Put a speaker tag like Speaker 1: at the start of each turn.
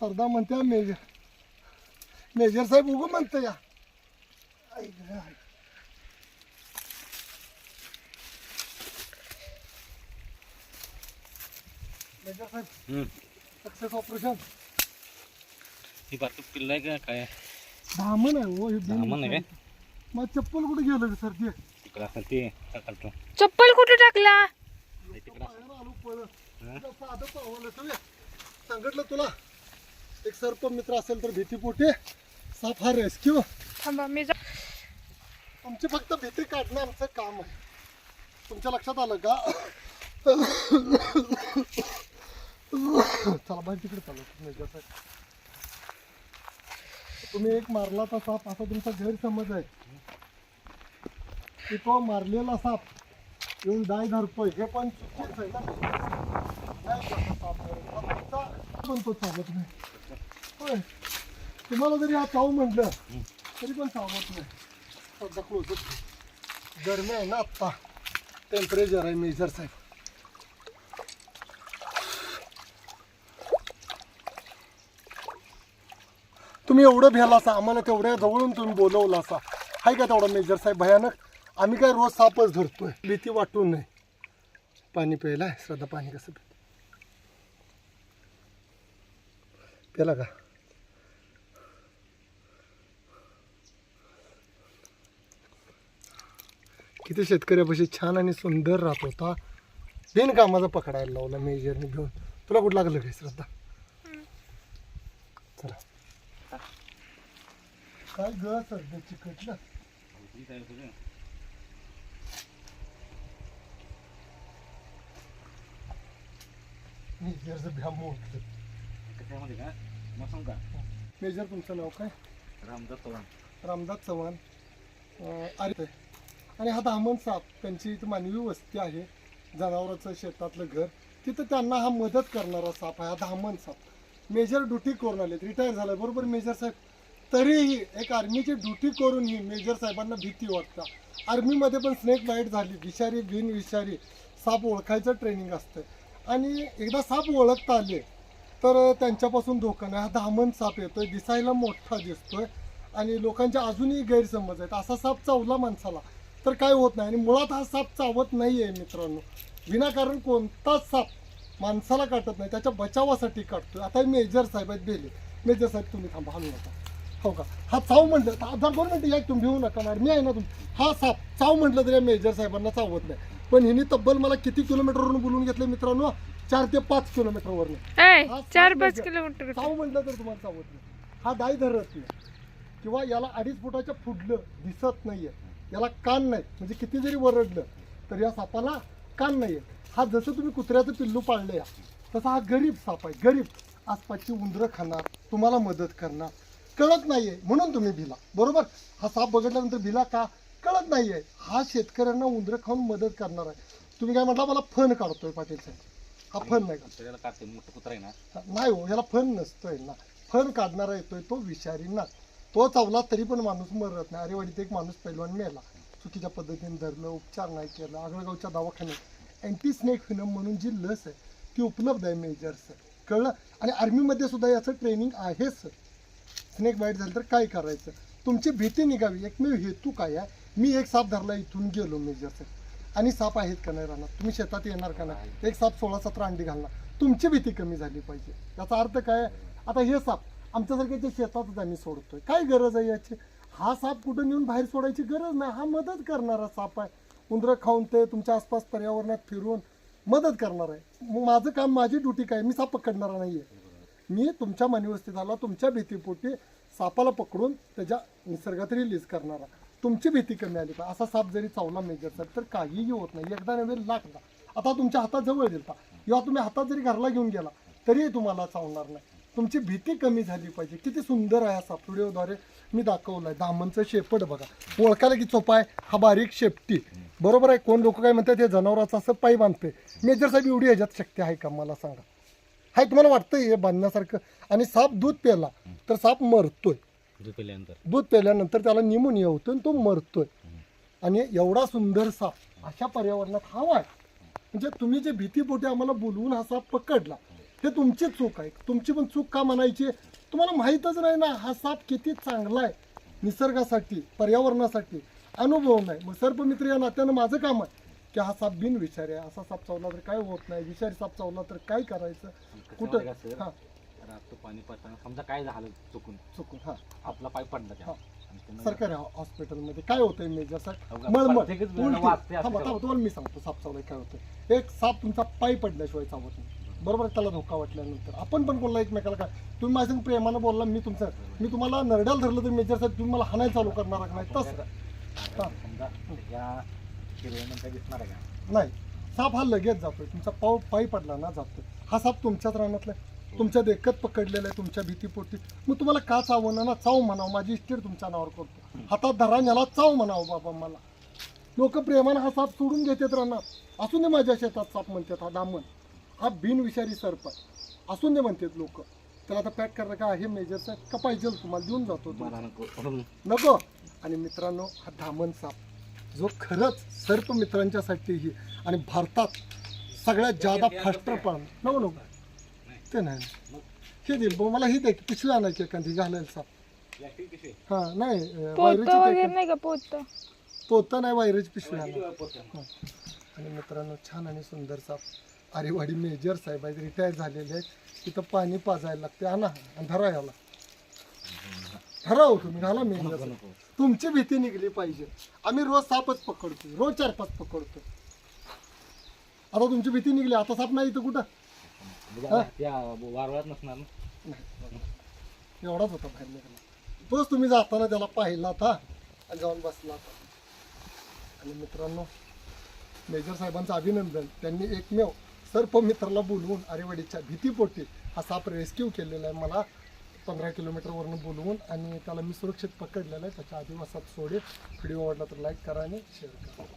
Speaker 1: सरदा म्हणते major major साहेब उगं म्हणतं या आई गं. मेजर साहेब सक्सेस ऑपरेशन
Speaker 2: ही बारकी पिल्ल आहे का काय
Speaker 1: धामण आहे हो हे
Speaker 2: आहे काय?
Speaker 1: मग चप्पल कुठे गेलं सर ते
Speaker 2: तिकडं असेल ते काढतो
Speaker 3: चप्पल कुठे टाकला
Speaker 1: बाहेर आलो.
Speaker 2: हा?
Speaker 1: पावलं सगळं. सांगितलं तुला एक सर्प मित्र असेल तर भीतीपोटी साफ हा रेस्क्यू
Speaker 3: थांबा मी जा-
Speaker 1: तुमची फक्त भीती काढणं आमचं काम आहे. तुमच्या लक्षात आलं का? चला बाहेर तिकडे चालू तुम्ही एक मारला तर साप असा तुमचा गैरसमज आहे. की तो मारलेला साप येऊन डाय धरतोय. हे पण चुकीचं आहे ना. साप पण तो चावत नाही. होय. तुम्हाला जरी हा चावू म्हटलं तरी पण चावत नाही. सध्या क्लोज गरमी आहे ना आत्ता. टेम्परेचर आहे मेजर साहेब. तुम्ही एवढं भ्याला असा आम्हाला तेवढ्या जवळून तुम्ही बोलवलं असा आहे का तेवढा मेजर साहेब? भयानक. आम्ही काय रोज सापच धरतोय. भीती वाटून नाही पाणी प्यायला आहे. श्रद्धा पाणी कसं पिते का? किती शेतकऱ्यापाशी छान आणि सुंदर राहत होता. बिन कामाचा पकडायला लावला मेजरने घेऊन. तुला कुठं लागलं काय श्रद्धा? चला. काय ग सध्या चिकटलं मेजरचं भ्या मोठलं
Speaker 2: का? मग
Speaker 1: मेजर तुमचं नाव काय?
Speaker 2: रामदास चव्हाण.
Speaker 1: रामदास चव्हाण. अं, आरे आणि हा दामन साप त्यांची इथं मानवी वस्ती आहे जनावराचं शेतातलं घर. तिथं त्यांना हा मदत करणारा साप आहे हा दामन साप. मेजर ड्युटी करून आले रिटायर झालाय. बरोबर मेजर साहेब? तरीही एक आर्मीची ड्युटी करूनही मेजर साहेबांना भीती वाटतं. आर्मीमध्ये पण स्नेक बाईट झाली विषारी बिन विषारी साप ओळखायचं ट्रेनिंग असतं. आणि एकदा साप ओळखता आले तर त्यांच्यापासून धोका नाही. हा धामण साप येतोय दिसायला मोठा दिसतोय आणि लोकांचे अजूनही गैरसमज आहेत. असा साप चावला माणसाला तर काय होत नाही आणि मुळात हा साप चावत नाही आहे मित्रांनो. विनाकारण कोणताच साप माणसाला काटत नाही त्याच्या बचावासाठी काटतोय. आता मेजर साहेब आहेत बेले. मेजर साहेब तुम्ही थांबा हलू नका. हो का? हा चाव म्हटलं तर आता दोन मिनटं या तुम्ही भिवू नका ना मी आहे ना तुम्ही हा साप चाव म्हटलं तरी या मेजर साहेबांना चावत नाही. पण हिने तब्बल मला किती किलोमीटरवरून बोलून घेतलं मित्रांनो? चार ते पाच किलोमीटरवरून.
Speaker 3: ऐ
Speaker 1: हा
Speaker 3: चार पाच
Speaker 1: म्हणजे-
Speaker 3: किलोमीटर.
Speaker 1: चाव म्हटलं तर तुम्हाला चावत नाही. हा दाय धरत नाही. किंवा याला अडीच फुटाच्या पुढलं दिसत नाहीये. याला कान नाही. म्हणजे किती जरी वरडलं तर या सापाला कान नाहीये. हा जसं तुम्ही कुत्र्याचं पिल्लू पाळलं या तसा हा गरीब साप आहे. गरीब आसपासची उंदरं खाणार तुम्हाला मदत करणार. कळत नाहीये. म्हणून तुम्ही भिला. बरोबर? हा साप बघितल्यानंतर भिला का? कळत नाहीये. हा शेतकऱ्यांना उंदरं खाऊन मदत करणार आहे. तुम्ही काय म्हटला मला फन काढतोय पाटील साहेब हा फन नाही काढतो
Speaker 2: त्याला काढते मोठं कुत्रा आहे ना.
Speaker 1: नाही हो याला फन नसतोय ना. फन काढणारा येतोय तो विषारी ना तो चावला तरी पण माणूस मरत नाही. अरे वाडीत एक माणूस पैलवान मेला. चुकीच्या पद्धतीने धरलं उपचार नाही केला आगळगावच्या दवाखान्यात. अँटी स्नेक फिनम म्हणून जी लस आहे ती उपलब्ध आहे मेजर्स कळलं? आणि आर्मीमध्ये सुद्धा याचं ट्रेनिंग आहेच स्नेक बाईट झालं तर काय करायचं? तुमची भीती निघावी. एकमेव हेतू काय आहे? मी एक साप धरला इथून गेलो मेजर आणि साप आहेत का नाही राहणार? तुम्ही शेतात येणार का नाही? एक साप सोळा सतरा अंडी घालणार. तुमची भीती कमी झाली पाहिजे. याचा अर्थ काय? आता हे साप आमच्यासारख्याच्या शेतातच आम्ही सोडतोय. काय गरज आहे याची? हा साप कुठं नेऊन बाहेर सोडायची गरज नाही. हा मदत करणारा साप आहे. उंदरं खाऊन ते तुमच्या आसपास पर्यावरणात फिरून मदत करणार आहे. मग माझं काम माझी ड्युटी काय? मी साप पकडणारा आहे मी तुमच्या मनिवस्थित आला तुमच्या भीतीपोटी सापाला पकडून त्याच्या निसर्गात रिलीज करणारा तुमची भीती कमी आली पाहिजे. असा साप जरी चावला मेजर साहेब तर काहीही होत नाही. एकदा नव्हे लागला आता तुमच्या हातात जवळ दिलता किंवा तुम्ही हातात जरी घरला घेऊन गेला तरीही तुम्हाला चावणार नाही. तुमची भीती कमी झाली पाहिजे. किती सुंदर आहे हा साप. व्हिडिओद्वारे मी दाखवलाय. दामनचं शेपट बघा. ओळखायला की चोपा आहे. हा बारीक शेपटी. बरोबर आहे? कोण लोक काय म्हणतात हे जनावराचं असं पाय बांधते मेजर साहेब एवढी ह्याच्यात शक्ती आहे का? मला सांगा. हाय तुम्हाला वाटतंय हे बांधण्यासारखं? आणि साप दूध प्याला तर साप मरतोय.
Speaker 2: दूध पिल्यानंतर?
Speaker 1: दूध प्याल्यानंतर त्याला निमोनिया होतो आणि तो मरतोय. आणि एवढा सुंदर साप अशा पर्यावरणात हवा आहे. म्हणजे तुम्ही जे भीतीपोटी आम्हाला बोलवून हा साप पकडला हे तुमची चूक आहे. तुमची पण चूक का म्हणायची तुम्हाला माहीतच नाही ना हा साप किती चांगला आहे. निसर्गासाठी पर्यावरणासाठी अनुभव नाही. मग सर्पमित्र या नात्यानं माझं काम आहे की हा साप बिन विषारी आहे. असा साप चावला तर काय होत नाही. विषारी साप चावला तर काय करायचं? कुठं?
Speaker 2: कुठं
Speaker 1: हा
Speaker 2: रात पाणी पाजताना समजा काय झालं चुकून
Speaker 1: चुकून हा
Speaker 2: आपला पाय पडला त्या. आणि त्यानं-
Speaker 1: सरकारी हॉ- हॉस्पिटलमध्ये काय होतंय मेजर साहेब
Speaker 2: अवघा
Speaker 1: मळमळ
Speaker 2: प्रत्येकच वेळेला
Speaker 1: उलटी.
Speaker 2: वाचते असं
Speaker 1: थांबा
Speaker 2: करा.
Speaker 1: थांबा तुम्हाला मी सांगतो साप चावलाय काय होतं एक साप तुमचा पाय पडल्याशिवाय चावत नाही बरोबर आहे? त्याला धोका वाटल्यानंतर आपण पण बोलला एकमेकाला काय तुम्ही माझ्या संग प्रेमानं बोलला मी तुमचं मी तुम्हाला नरड्याला धरलं तर मेजर साहेब तुम्ही मला हाणायला चालू करणार का नाही तसं.
Speaker 2: समजा या हिरव्यानंतर दिसणार आहे का
Speaker 1: नाही साप हा लगेच जातोय तुमचा पाव पाय पडला ना जातोय हा साप तुमच्याच रानातला आहे. तुमच्या देखत पकडलेला आहे तुमच्या भीतीपोटी. मग तुम्हाला का चावणं? ना चाव म्हणावं. माझी इस्टेट तुमच्या नावावर करतो. हातात धरा याला चाव म्हणावं बाबा मला. लोक प्रेमानं हा साप सोडून घेतात रानात. असून दे माझ्या शेतात साप म्हणतात हा दामन. हा बिनविषारी सर्प आहे. असून दे म्हणतात लोक. त्याला आता पॅक करणं का? आहे मेजर साहेब का पाहिजे तुम्हाला देऊन जातो
Speaker 2: नको.
Speaker 1: नको. आणि मित्रांनो हा धामण साप जो खरंच सर्प मित्रांच्यासाठीही आणि भारतात सगळ्यात जादा फास्टर पण नको नको. ते नाही. हे देईल भाऊ मला ही दे की पिशवी आणायची एखादी घालायला. साप हा नाही अं,
Speaker 3: पोत
Speaker 1: वायरीची
Speaker 3: वगैरे
Speaker 1: ते-
Speaker 3: नाही का पोत?
Speaker 1: तोता नाही वायरीची पिशवी आणा
Speaker 2: किती वेळा पोहोचला?
Speaker 1: आणि मित्रांनो छान आणि सुंदर साप आरेवाडी मेजर साहेब आहेत रिटायर झालेले आहेत. तिथं पाणी पाजायला लागते आणा आणि धरा याला. धरा हो तुम्ही घाला मेजर साहेब.
Speaker 2: नको.
Speaker 1: तुमची भीती निघली पाहिजे. आम्ही रोज सापच पकडतो रोज चार पाच पकडतो आता तुमची भीती निघली आता साप नाही इथं कुठं?
Speaker 2: त्या नसणार ना.
Speaker 1: एवढाच होता बाहेर निघाला. तोच तुम्ही जाताना त्याला पाहिला होता आणि जाऊन बसला होता आणि मित्रांनो मेजर साहेबांचं अभिनंदन. त्यांनी एकमेव सर्प मित्राला बोलवून आरेवाडीच्या भीतीपोटी हा साप रेस्क्यू केलेला आहे. मला पंधरा किलोमीटरवरून बोलवून आणि त्याला मी सुरक्षित पकडलेला आहे. त्याच्या आदिवासात सोडे व्हिडिओ आवडला तर लाईक करा आणि शेअर करा.